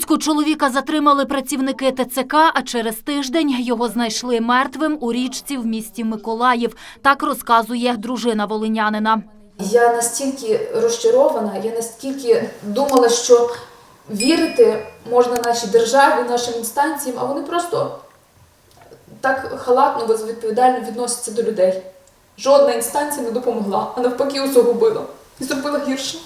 Луцьку чоловіка затримали працівники ТЦК, а через тиждень його знайшли мертвим у річці в місті Миколаїв. Так розказує дружина волинянина. Я настільки розчарована, я настільки думала, що вірити можна нашій державі, нашим інстанціям, а вони просто так халатно, безвідповідально відносяться до людей. Жодна інстанція не допомогла, а навпаки усугубила і зробила гірше.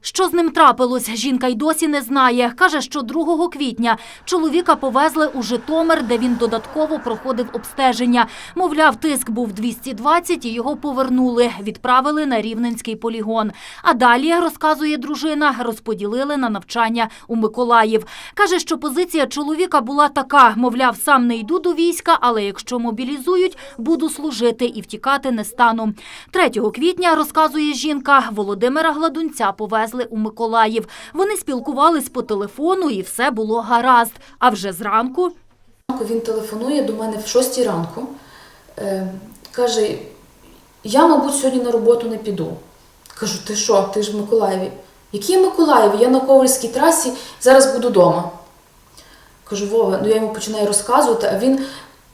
Що з ним трапилось, жінка й досі не знає. Каже, що 2 квітня чоловіка повезли у Житомир, де він додатково проходив обстеження. Мовляв, тиск був 220 і його повернули, відправили на Рівненський полігон. А далі, розказує дружина, розподілили на навчання у Миколаїв. Каже, що позиція чоловіка була така, мовляв, сам не йду до війська, але якщо мобілізують, буду служити і втікати не стану. 3 квітня, розказує жінка, Володимира Гладунця повезли у Миколаїв. Вони спілкувались по телефону і все було гаразд. А вже зранку Він телефонує до мене в 6 ранку, е, каже: я, мабуть, сьогодні на роботу не піду. Кажу, ти що, ти ж в Миколаєві? Який я Миколаєві? Я на Ковальській трасі, зараз буду вдома. Кажу, Вова, ну я йому починаю розказувати, а він.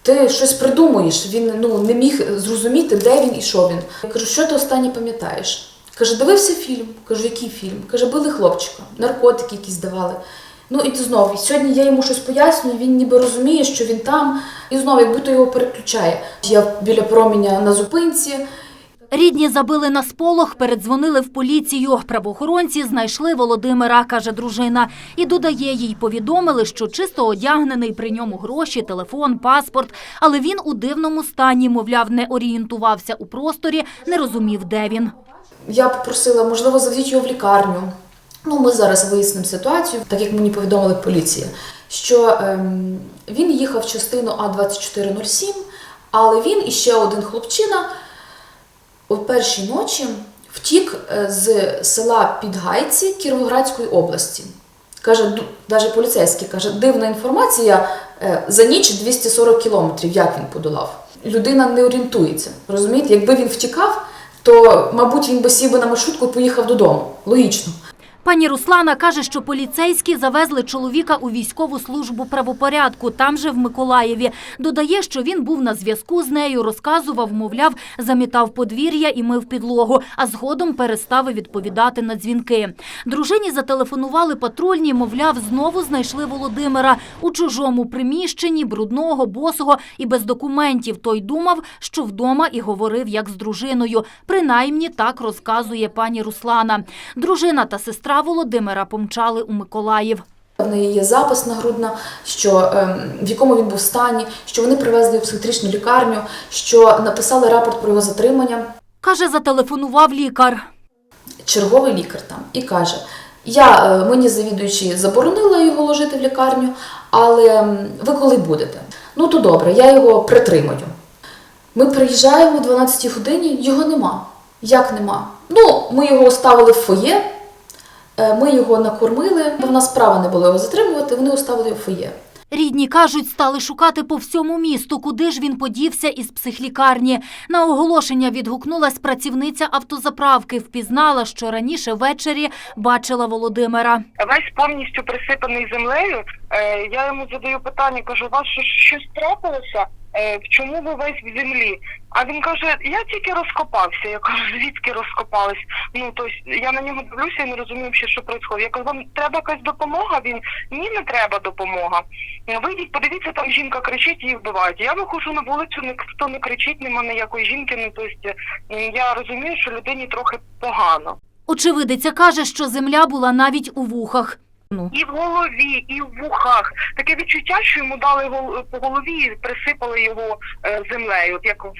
Ти щось придумуєш, він ну, не міг зрозуміти, де він і що він. Я кажу, що ти останнє пам'ятаєш? Каже, дивився фільм. Кажу, який фільм? Каже, били хлопчика, наркотики якісь давали. Ну і знову, сьогодні я йому щось пояснюю, він ніби розуміє, що він там, і знову, як будто його переключає. Я біля променя на зупинці. Рідні забили на сполох, передзвонили в поліцію. Правоохоронці знайшли Володимира, каже дружина. І додає їй, повідомили, що чисто одягнений при ньому гроші, телефон, паспорт. Але він у дивному стані, мовляв, не орієнтувався у просторі, не розумів, де він. Я попросила, можливо, заведіть його в лікарню. Ну, ми зараз вияснимо ситуацію, так як мені повідомили поліція, що ем, він їхав частину А2407, але він і ще один хлопчина у першій ночі втік е, з села Підгайці Кіровоградської області. Каже, навіть поліцейський каже, дивна інформація е, за ніч 240 кілометрів, як він подолав. Людина не орієнтується. Розумієте, якби він втікав, то, мабуть, він би сів би на маршрутку і поїхав додому. Логічно. Пані Руслана каже, що поліцейські завезли чоловіка у військову службу правопорядку, там же в Миколаєві. Додає, що він був на зв'язку з нею, розказував, мовляв, замітав подвір'я і мив підлогу, а згодом перестав відповідати на дзвінки. Дружині зателефонували патрульні, мовляв, знову знайшли Володимира у чужому приміщенні, брудного, босого і без документів. Той думав, що вдома і говорив як з дружиною. Принаймні так розказує пані Руслана. Дружина та сестра Володимира помчали у Миколаїв. В неї є запис нагрудна, що ем, в якому він був стані, що вони привезли в психіатричну лікарню, що написали рапорт про його затримання. Каже, зателефонував лікар. Черговий лікар там і каже: Я е, мені завідуючи заборонила його ложити в лікарню, але ви коли будете? Ну то добре, я його притримаю. Ми приїжджаємо о 12 годині, його нема. Як нема? Ну, ми його оставили в фоє, ми його накормили, бо в нас права не було його затримувати, вони оставили в фоє. Рідні кажуть, стали шукати по всьому місту, куди ж він подівся із психлікарні. На оголошення відгукнулась працівниця автозаправки. Впізнала, що раніше ввечері бачила Володимира. весь повністю присипаний землею. Е, я йому задаю питання, кажу, у вас щось трапилося? Е, чому ви весь в землі? А він каже, я тільки розкопався. Я кажу, звідки розкопались? Ну тобто я на нього дивлюся і не розумію, ще, що відбувається. Я кажу, вам треба якась допомога? Він ні, не треба допомога. «Е, Вийдіть, подивіться, там жінка кричить, її вбивають. Я виходжу на вулицю, ніхто не кричить, нема ніякої жінки. Ну тобто я розумію, що людині трохи погано. Очевидиця каже, що земля була навіть у вухах. Ну. І в голові, і в вухах. Таке відчуття, що йому дали по голові і присипали його е, землею, як в,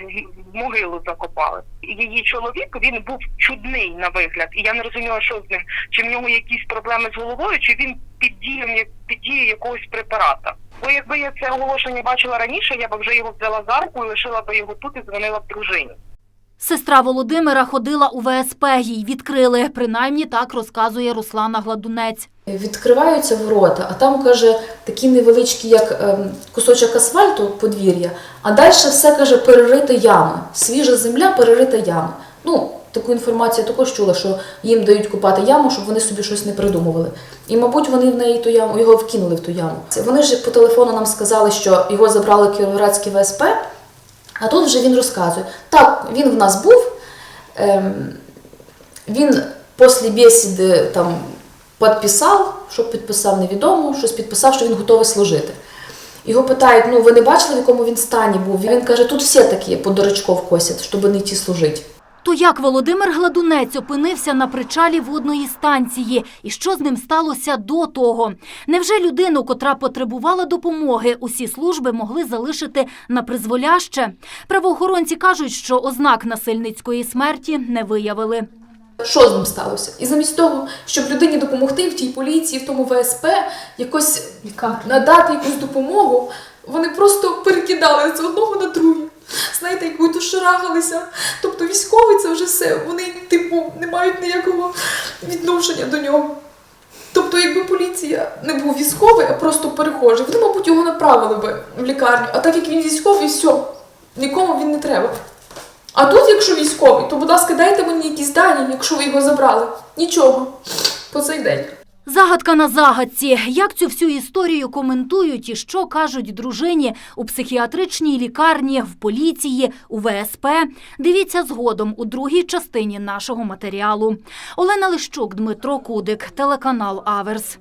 могилу закопали. Її чоловік він був чудний на вигляд, і я не розуміла, що з ним. Чи в нього якісь проблеми з головою, чи він під дієм як- під дією якогось препарата. Бо якби я це оголошення бачила раніше, я б вже його взяла за руку і лишила би його тут і дзвонила б дружині. Сестра Володимира ходила у ВСП, їй відкрили. Принаймні так розказує Руслана Гладунець. Відкриваються ворота, а там каже такі невеличкі, як ем, кусочок асфальту, подвір'я, а далі все каже перерита яма. Свіжа земля, перерита яма. Ну, таку інформацію також чула, що їм дають купати яму, щоб вони собі щось не придумували. І, мабуть, вони в неї ту яму, його вкинули в ту яму. Вони ж по телефону нам сказали, що його забрали Кіровоградський ВСП, а тут вже він розказує. Так, він в нас був. Ем, він після бесіди там підписав, що підписав невідомо, щось підписав, що він готовий служити. Його питають: ну ви не бачили, в якому він стані був? І Він каже, тут всі такі по дурачков косять, щоб не йти служити. То як Володимир Гладунець опинився на причалі водної станції? І що з ним сталося до того? Невже людину, котра потребувала допомоги, усі служби могли залишити на призволяще? Правоохоронці кажуть, що ознак насильницької смерті не виявили. Що з ним сталося? І замість того, щоб людині допомогти в тій поліції, в тому ВСП, якось надати якусь допомогу, вони просто перекидали з одного на друге. Знаєте, як будто шарахалися. Тобто військовий це вже все. Вони, типу, не мають ніякого відношення до нього. Тобто, якби поліція не був військовий, а просто перехожий, вони, мабуть, його направили би в лікарню. А так як він військовий, все, нікому він не треба. А тут, якщо військовий, то, будь ласка, дайте мені якісь дані, якщо ви його забрали. Нічого. По цей день. Загадка на загадці. Як цю всю історію коментують і що кажуть дружині у психіатричній лікарні, в поліції, у ВСП? Дивіться згодом у другій частині нашого матеріалу. Олена Лищук, Дмитро Кудик, телеканал Аверс.